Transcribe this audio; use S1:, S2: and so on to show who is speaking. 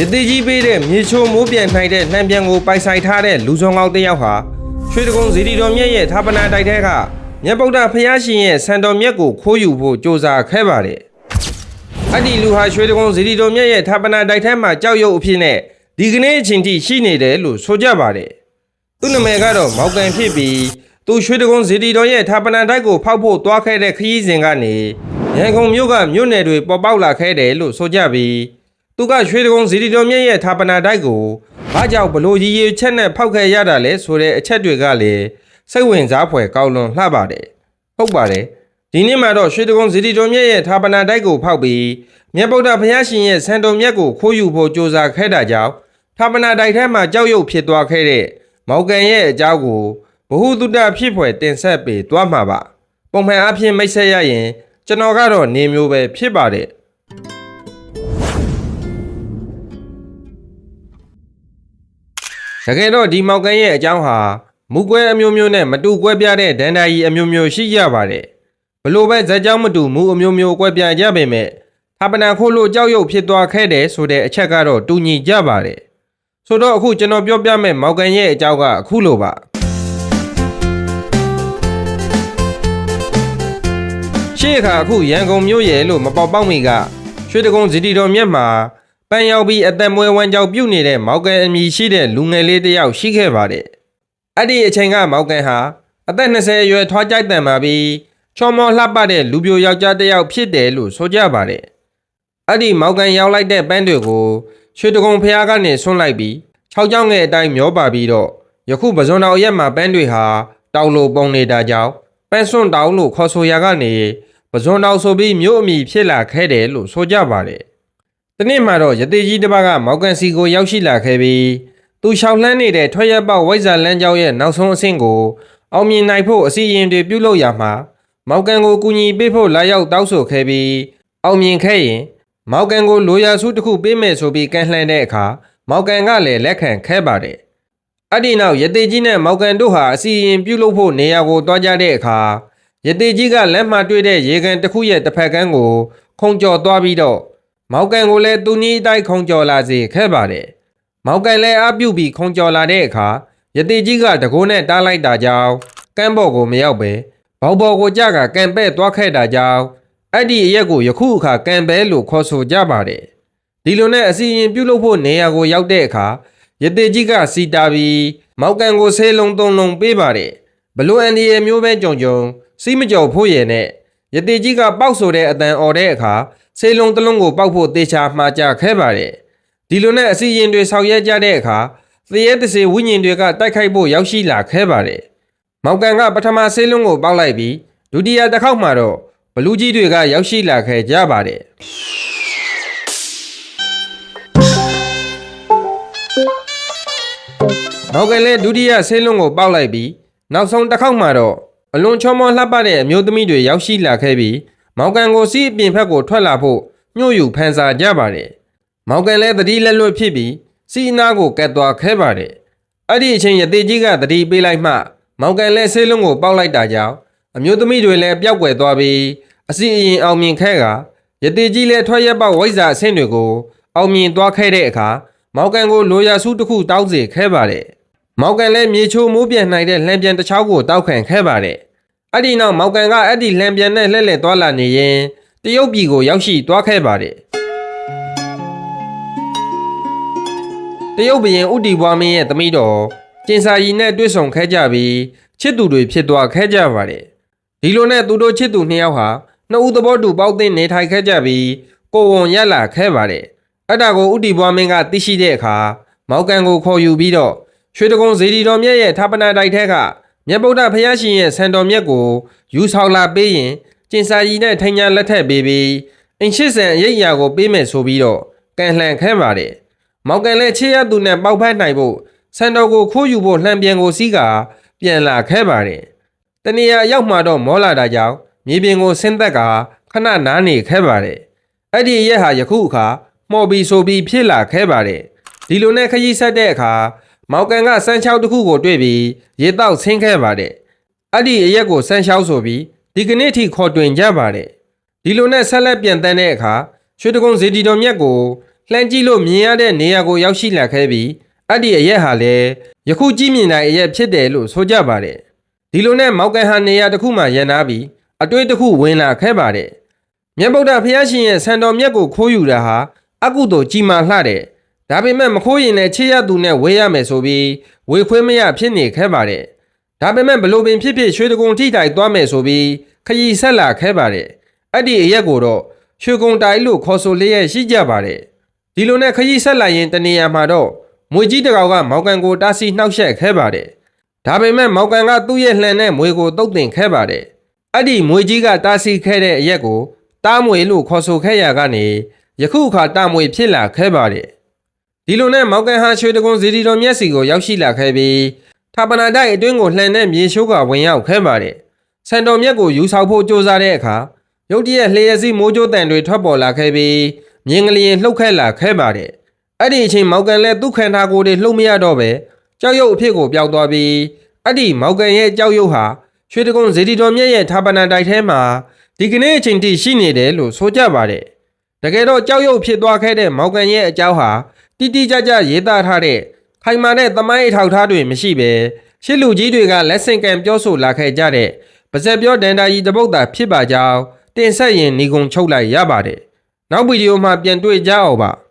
S1: ရသေးကြီးပေးတဲ့မြေချိုမိုးပြန်နိုင်တဲ့နှံပြန်ကိုပိုက်ဆိုင်ထားတဲ့လူဆောင်ကောင်းတစ်ယောက်ဟာရွှေတကုံဇီတီတော်မြတ်ရဲ့ဌာပနာတိုက်ထဲကမြတ်ဗုဒ္ဓဖျားရှင်ရဲ့ဆန်တော်မြတ်ကိုခိုးယူဖို့ကြိုးစားခဲ့ပါတယ်။အဲ့ဒီလူဟာရွှေတကုံဇီတီတော်မြတ်ရဲ့ဌာပနာတိုက်ထဲမှာကြောက်ရွံ့အဖြစ်နဲ့ဒီကနေ့အချိန်ထိရှိနေတယ်လို့ဆိုကြပါတယ်။သူ့နာမည်ကတော့မောက်ကန်ဖြစ်ပြီးသူရွှေတကုံဇီတီတော်ရဲ့ဌာပနာတိုက်ကိုဖောက်ဖို့သွားခဲ့တဲ့ခရီးစဉ်ကနေရန်ကုန်မြို့ကမြို့နယ်တွေပေါ်ပေါက်လာခဲ့တယ်လို့ဆိုကြပြီး သူကရွှေတကုံဇီတီတော်မြတ်ရဲ့ဌာပနာတိုက်ကိုဘာကြောင့်ဘလို့ရည်ရည်ချက်နဲ့ဖောက်ခဲ့ရတာလဲဆိုတဲ့အချက်တွေကလည်းစိတ်ဝင်စားဖွယ်ကောင်းလွန်လှပါတယ်ဟုတ်ပါတယ်ဒီနေ့မှာတော့ရွှေတကုံဇီတီတော်မြတ်ရဲ့ဌာပနာတိုက်ကိုဖောက်ပြီးမြတ်ဗုဒ္ဓဘုရားရှင်ရဲ့ဆံတော်မြတ်ကိုခိုးယူဖို့ကြိုးစားခဲ့တာကြောင့်ဌာပနာတိုက်ထဲမှာကြောက်ရွံ့ဖြစ်သွားခဲ့တဲ့မောင်ကန်ရဲ့အကြောင်းကိုဘ ഹു တုတ္တဖြစ်ဖွယ်တင်ဆက်ပေးသွားမှာပါပုံမှန်အဖြစ်မိတ်ဆက်ရရင်ကျွန်တော်ကတော့နေမျိုးပဲဖြစ်ပါတယ် တကယ်တော့ဒီမောက်ကန်းရဲ့အကြောင်းဟာမူကွဲအမျိုးမျိုးနဲ့မတူကွဲပြားတဲ့ဒန္တာကြီးအမျိုးမျိုးရှိကြပါတယ်ဘလို့ပဲဇက်ကြောင်းမတူမူအမျိုးမျိုးကွဲပြားကြပေမဲ့ဌာပနာခိုးလို့ကြောက်ရွံ့ဖြစ်သွားခဲ့တယ်ဆိုတဲ့အချက်ကတော့တူညီကြပါတယ်ဆိုတော့အခုကျွန်တော်ပြောပြမယ့်မောက်ကန်းရဲ့အကြောင်းကအခုလိုပါရှေ့အခါအခုရန်ကုန်မြို့ရဲ့လို့မပေါက်ပေါက်မီကရွှေတကုံဇီတီတော်မြတ်မှာ ပန်းရောက်ပြီးအသက်မွေးဝမ်းကြောက်ပြုတ်နေတဲ့မောက်ကန်အမည်ရှိတဲ့လူငယ်လေးတစ်ယောက်ရှိခဲ့ပါတယ်။အဲ့ဒီအချိန်ကမောက်ကန်ဟာအသက်20အရွယ်ထွားကြိုက်တန်ပါပြီးချော်မောလှပတဲ့လူပြိုယောက်ျားတစ်ယောက်ဖြစ်တယ်လို့ဆိုကြပါတယ်။အဲ့ဒီမောက်ကန်ရောက်လိုက်တဲ့ပန်းတွေကိုရွှေတကုံဖျားကနေဆွန့်လိုက်ပြီး၆ချောင်းငယ်အတိုင်းမျောပါပြီးတော့ယခုပဇွန်တော်ရက်မှာပန်းတွေဟာတောင်လိုပုံနေတာကြောင့်ပန်းစွန့်တောင်လို့ခေါ်ဆိုရာကနေပဇွန်တော်ဆိုပြီးမြို့အမည်ဖြစ်လာခဲ့တယ်လို့ဆိုကြပါတယ်။ တနေ့မှတော့ရသေးကြီးတစ်ပါးကမောက်ကန်စီကိုရောက်ရှိလာခဲ့ပြီးသူရှောက်လှမ်းနေတဲ့ထွက်ရက်ပေါက်ဝိဇ္ဇာလန်းကျောင်းရဲ့နောက်ဆုံးအဆင့်ကိုအောင်မြင်နိုင်ဖို့အစီအရင်တွေပြုလုပ်ရမှာမောက်ကန်ကိုကူညီပေးဖို့လာရောက်တောက်ဆိုခဲ့ပြီးအောင်မြင်ခဲ့ရင်မောက်ကန်ကိုလိုရာစုတစ်ခုပေးမယ်ဆိုပြီးကန့်လှမ်းတဲ့အခါမောက်ကန်ကလည်းလက်ခံခဲ့ပါတယ်။အဲ့ဒီနောက်ရသေးကြီးနဲ့မောက်ကန်တို့ဟာအစီအရင်ပြုလုပ်ဖို့နေရာကိုတွားကြတဲ့အခါရသေးကြီးကလက်မှတွေ့တဲ့ရေကန်တစ်ခုရဲ့တစ်ဖက်ကန်းကိုခုံကျော်သွားပြီးတော့ မောက်ကန်ကိုလည်းသူနီးအတိုင်းခုံကျော်လာစေခဲ့ပါတယ်။မောက်ကန်လည်းအပြုတ်ပြီးခုံကျော်လာတဲ့အခါယတိကြီးကတကိုးနဲ့တားလိုက်တာကြောင့်ကမ်းပေါ်ကိုမရောက်ပဲဘောက်ဘော်ကိုကြကကန်ပဲ့သွားခဲ့တာကြောင့်အဲ့ဒီအရက်ကိုယခုအခါကန်ပဲလို့ခေါ်ဆိုကြပါတယ်။ဒီလိုနဲ့အစီရင်ပြုတ်လို့ဖို့နေရာကိုရောက်တဲ့အခါယတိကြီးကစီတာပြီးမောက်ကန်ကိုဆေးလုံးသုံးလုံးပေးပါတယ်။ဘလို့အန်ဒီရဲ့မျိုးပဲကြုံကြုံစီးမကြော်ဖို့ရဲ့နဲ့ယတိကြီးကပေါက်ဆိုတဲ့အတန်អော်တဲ့အခါ ဆေးလုံးတစ်လုံးကိုပေါက်ဖို့တေချာမှားကြခဲ့ပါတယ်။ဒီလိုနဲ့အစီရင်တွေဆောက်ရဲကြတဲ့အခါသရဲတစေဝိညာဉ်တွေကတိုက်ခိုက်ဖို့ရောက်ရှိလာခဲ့ပါတယ်။မောက်ကန်ကပထမဆေးလုံးကိုပေါက်လိုက်ပြီးဒုတိယတစ်ခေါက်မှာတော့ဘလူးကြီးတွေကရောက်ရှိလာခဲ့ကြပါတယ်။မောက်ကန်လည်းဒုတိယဆေးလုံးကိုပေါက်လိုက်ပြီးနောက်ဆုံးတစ်ခေါက်မှာတော့အလွန်ချောမောလှပတဲ့အမျိုးသမီးတွေရောက်ရှိလာခဲ့ပြီး မောင်ကန်ကိုစီးအပြင်ဘက်ကိုထွက်လာဖို့ညှို့ယူဖန်ဆာကြပါတယ်။မောင်ကန်လည်းတတိလက်လွတ်ဖြစ်ပြီးစီးအနာကိုကတ်သွားခဲ့ပါတယ်။အဲ့ဒီအချိန်ရသေးကြီးကတတိပေးလိုက်မှမောင်ကန်လည်းဆေးလုံးကိုပေါက်လိုက်တာကြောင့်အမျိုးသမီးတွေလည်းပျောက်ကွယ်သွားပြီးအစီအရင်အောင်မြင်ခဲ့ကရသေးကြီးလည်းထွက်ရက်ပေါက်ဝိဇ္ဇာအဆင့်တွေကိုအောင်မြင်သွားခဲ့တဲ့အခါမောင်ကန်ကိုလိုရာစုတစ်ခုတောင်းစေခဲ့ပါတယ်။မောက်ကန်လည်းမြေချိုမိုးပြန်နိုင်တဲ့လှံပြန်တစ်ချောင်းကိုတောက်ခံခဲ့ပါတယ်။ အဲ့ဒီနောက်မောက်ကန်ကအဲ့ဒီလှံပြန်နဲ့လှည့်လည်သွားလာနေရင်တရုတ်ပြည်ကိုရောက်ရှိသွားခဲ့ပါတယ်။တရုတ်ဘုရင်ဥတီဘွားမင်းရဲ့သမီးတော်ကျင်စာရီနဲ့တွေ့ဆုံခဲ့ကြပြီးချစ်သူတွေဖြစ်သွားခဲ့ကြပါတယ်။ဒီလိုနဲ့သူတို့ချစ်သူနှစ်ယောက်ဟာနှစ်ဦးသဘောတူပေါက်သိနေထိုင်ခဲ့ကြပြီးကိုယ်ဝန်ရလာခဲ့ပါတယ်။အဲ့ဒါကိုဥတီဘွားမင်းကသိရှိတဲ့အခါမောက်ကန်ကိုခေါ်ယူပြီးတော့ရွှေတကုံဇေဒီတော်မြတ်ရဲ့ဌာပနာတိုက်ထဲက မြတ်ဗုဒ္ဓဘုရားရှင်ရဲ့ဆံတော်မြတ်ကိုယူဆောင်လာပေးရင်ကျင်စာကြီးနဲ့ထိန်ညာလက်ထက်ပေးပြီးအင်ရှိဆန်အရေးအရာကိုပေးမယ်ဆိုပြီးတော့ကန်လှန်ခဲပါတယ်။မောက်ကန်လည်းချေရသူနဲ့ပေါက်ဖက်နိုင်ဖို့ဆံတော်ကိုခိုးယူဖို့လှန်ပြန်ကိုစီးကာပြန်လာခဲပါတယ်။တနေရာရောက်မှတော့မောလာတာကြောင့်မြေပြင်ကိုဆင်းသက်ကခဏနားနေခဲပါတယ်။အဲ့ဒီရက်ဟာယခုအခါမော်ဘီဆိုပြီးဖြစ်လာခဲပါတယ်။ဒီလိုနဲ့ခရီးဆက်တဲ့အခါ မောက်ကန်ကစမ်းချောက်တစ်ခုကိုတွေ့ပြီးရေတောက်ဆင်းခဲ့ပါတယ်။အဲ့ဒီအရက်ကိုစမ်းချောက်ဆိုပြီးဒီကနေ့ထိခေါ်တွင်ကြပါတယ်။ဒီလိုနဲ့ဆက်လက်ပြန်တန်းတဲ့အခါရွှေတကုံဇေဒီတော်မြတ်ကိုလှမ်းကြည့်လို့မြင်ရတဲ့နေရာကိုရောက်ရှိလာခဲ့ပြီးအဲ့ဒီအရက်ဟာလည်းယခုကြည့်မြင်တဲ့အရက်ဖြစ်တယ်လို့ဆိုကြပါတယ်ဒီလိုနဲ့မောက်ကန်ဟာနေရာတစ်ခုမှရန်နာပြီးအတွေ့တစ်ခုဝင်လာခဲ့ပါတယ်မြတ်ဗုဒ္ဓဘုရားရှင်ရဲ့ဆံတော်မြတ်ကိုခိုးယူတာဟာအကုသိုလ်ကြီးမားလှတယ် ဒါပေမဲ့မခိုးရင်လည်းချေရသူနဲ့ဝေးရမယ်ဆိုပြီးဝေခွင့်မရဖြစ်နေခဲ့ပါတယ်ဒါပေမဲ့ဘလို့ပင်ဖြစ်ဖြစ်ရွှေတကုံထိတိုင်သွားမယ်ဆိုပြီးခရီးဆက်လာခဲ့ပါတယ်အဲ့ဒီအရက်ကိုတော့ရွှေကုံတိုင်လို့ခေါ်ဆိုလျက်ရှိကြပါတယ်ဒီလိုနဲ့ခရီးဆက်လိုက်ရင်တနေရာမှာတော့မွေကြီးတစ်ကောင်ကမောင်ကန်ကိုတားဆီးနှောက်ယှက်ခဲ့ပါတယ်။ဒါပေမဲ့မောင်ကန်ကသူ့ရဲ့လှန်နဲ့မွေကိုတုတ်တင်ခဲ့ပါတယ်။အဲ့ဒီမွေကြီးကတားဆီးခဲ့တဲ့အရက်ကိုတားမွေလို့ခေါ်ဆိုခဲ့ရကနေယခုအခါတားမွေဖြစ်လာခဲ့ပါတယ်။ ဒီလိုနဲ့မောင်ကန်ဟာရွှေတကုံဇီတီတော်မျက်စီကိုရောက်ရှိလာခဲ့ပြီးထာပနာတိုက်အတွင်းကိုလှန်တဲ့မြေရှိုးကဝင်ရောက်ခဲ့ပါတယ်။ဆန်တော်မြက်ကိုယူဆောင်ဖို့ကြိုးစားတဲ့အခါရုတ်တရက်လျှက်စီမိုးကြိုးတန်တွေထွက်ပေါ်လာခဲ့ပြီးမြင်းကလေးလှုပ်ခက်လာခဲ့ပါတယ်။အဲ့ဒီအချိန်မောက်ကန်လည်းသူ့ခန္ဓာကိုယ်တွေလှုပ်မရတော့ပဲကြောက်ရွံ့အဖြစ်ကိုပျောက်သွားပြီးအဲ့ဒီမောက်ကန်ရဲ့ကြောက်ရွံ့ဟာရွှေတကုံဇေဒီတော်မြတ်ရဲ့ထာပနာတိုက်ထဲမှာဒီကနေ့အချိန်ထိရှိနေတယ်လို့ဆိုကြပါတယ်။တကယ်တော့ကြောက်ရွံ့ဖြစ်သွားခဲ့တဲ့မောက်ကန်ရဲ့အကြောင်းဟာ တိတိကျကျရေးသားထားတဲ့ခိုင်မာတဲ့သမိုင်းအထောက်အထားတွေမရှိပဲရှစ်လူကြီးတွေကလက်ဆင့်ကမ်းပြောဆိုလာခဲ့ကြတဲ့ပါဇက်ပြောဒန်တာကြီးတပုတ်တာဖြစ်ပါကြောင်းတင်ဆက်ရင်ညီကုံချုပ်လိုက်ရပါတယ်။နောက်ဗီဒီယိုမှာပြန်တွေ့ကြအောင်ပါ။